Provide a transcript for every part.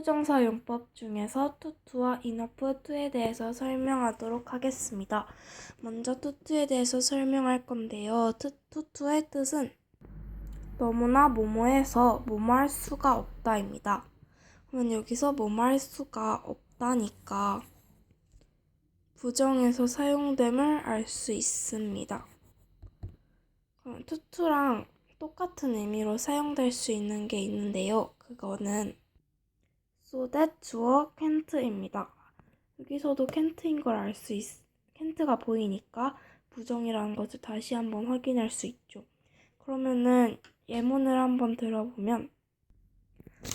부정사 용법 중에서 투투와 enough to에 대해서 설명하도록 하겠습니다. 먼저 투투에 대해서 설명할 건데요. 투, 투투의 뜻은 너무나 뭐뭐해서 뭐뭐할 수가 없다입니다. 그러면 여기서 뭐뭐할 수가 없다니까 부정에서 사용됨을 알 수 있습니다. 그럼 투투랑 똑같은 의미로 사용될 수 있는 게 있는데요. 그거는 so that 주어 can't입니다. 여기서도 can't인 걸 알 수 있, can't가 보이니까 부정이라는 것을 다시 한번 확인할 수 있죠. 그러면은 예문을 한번 들어보면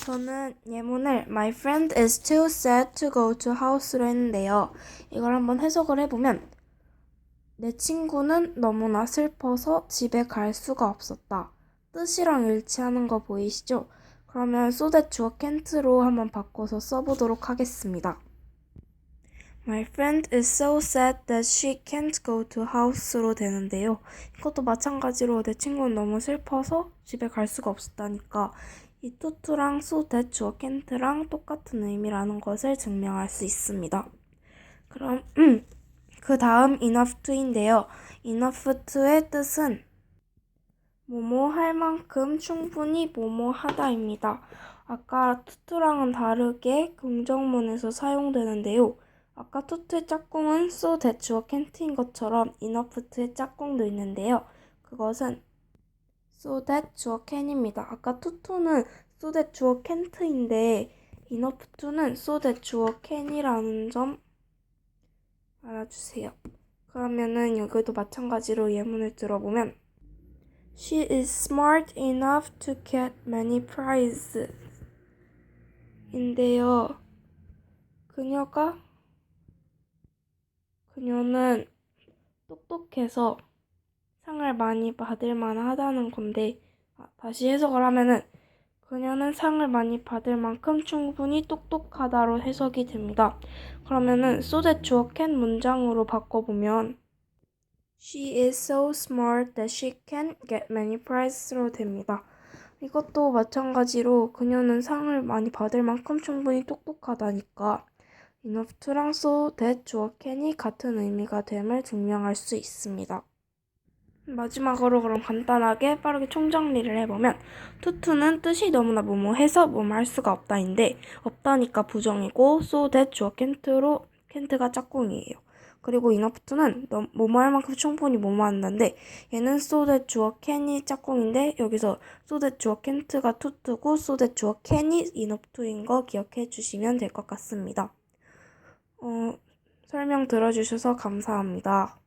저는 예문을 My friend is too sad to go to house로 했는데요. 이걸 한번 해석을 해보면 내 친구는 너무나 슬퍼서 집에 갈 수가 없었다. 뜻이랑 일치하는 거 보이시죠? 그러면 주어 can't로 한번 바꿔서 써보도록 하겠습니다. My friend is so sad that she can't go to house로 되는데요. 이것도 마찬가지로 내 친구는 너무 슬퍼서 집에 갈 수가 없었다니까 이 투투랑 so that 주어 can't랑 똑같은 의미라는 것을 증명할 수 있습니다. 그럼 그 다음 enough to인데요. enough to의 뜻은 뭐뭐 할 만큼 충분히 뭐뭐 하다입니다. 아까 투투랑은 다르게 긍정문에서 사용되는데요. 아까 투투의 짝꿍은 so 주어 can't인 것처럼 to의 짝꿍도 있는데요. 그것은 so that 주어 can입니다. 아까 투투는 so that 주어 can't인데 to는 so that 주어 can이라는 점 알아주세요. 그러면은 여기도 마찬가지로 예문을 들어보면 She is smart enough to get many prizes. 인데요. 그녀가 그녀는 똑똑해서 상을 많이 받을 만하다는 건데 아, 다시 해석을 하면은 그녀는 상을 많이 받을 만큼 충분히 똑똑하다로 해석이 됩니다. 그러면은 so that 주어 can 문장으로 바꿔보면 She is so smart that she can get many prizes로 됩니다. 이것도 마찬가지로 그녀는 상을 많이 받을 만큼 충분히 똑똑하다니까 enough to랑 so that 주어 can이 같은 의미가 됨을 증명할 수 있습니다. 마지막으로 그럼 간단하게 빠르게 총정리를 해보면 투투는 뜻이 너무나 뭐뭐해서 뭐뭐할 수가 없다인데 없다니까 부정이고 so that 주어 can't로 can't가 짝꿍이에요. 그리고 이너프트는 뭐뭐할 만큼 충분히 뭐뭐한다인데 얘는 that 주어 can이 짝꿍인데 여기서 that 주어 투투고 so that 주어 can이 이너프트인 거 기억해 주시면 될 것 같습니다. 어, 설명 들어주셔서 감사합니다.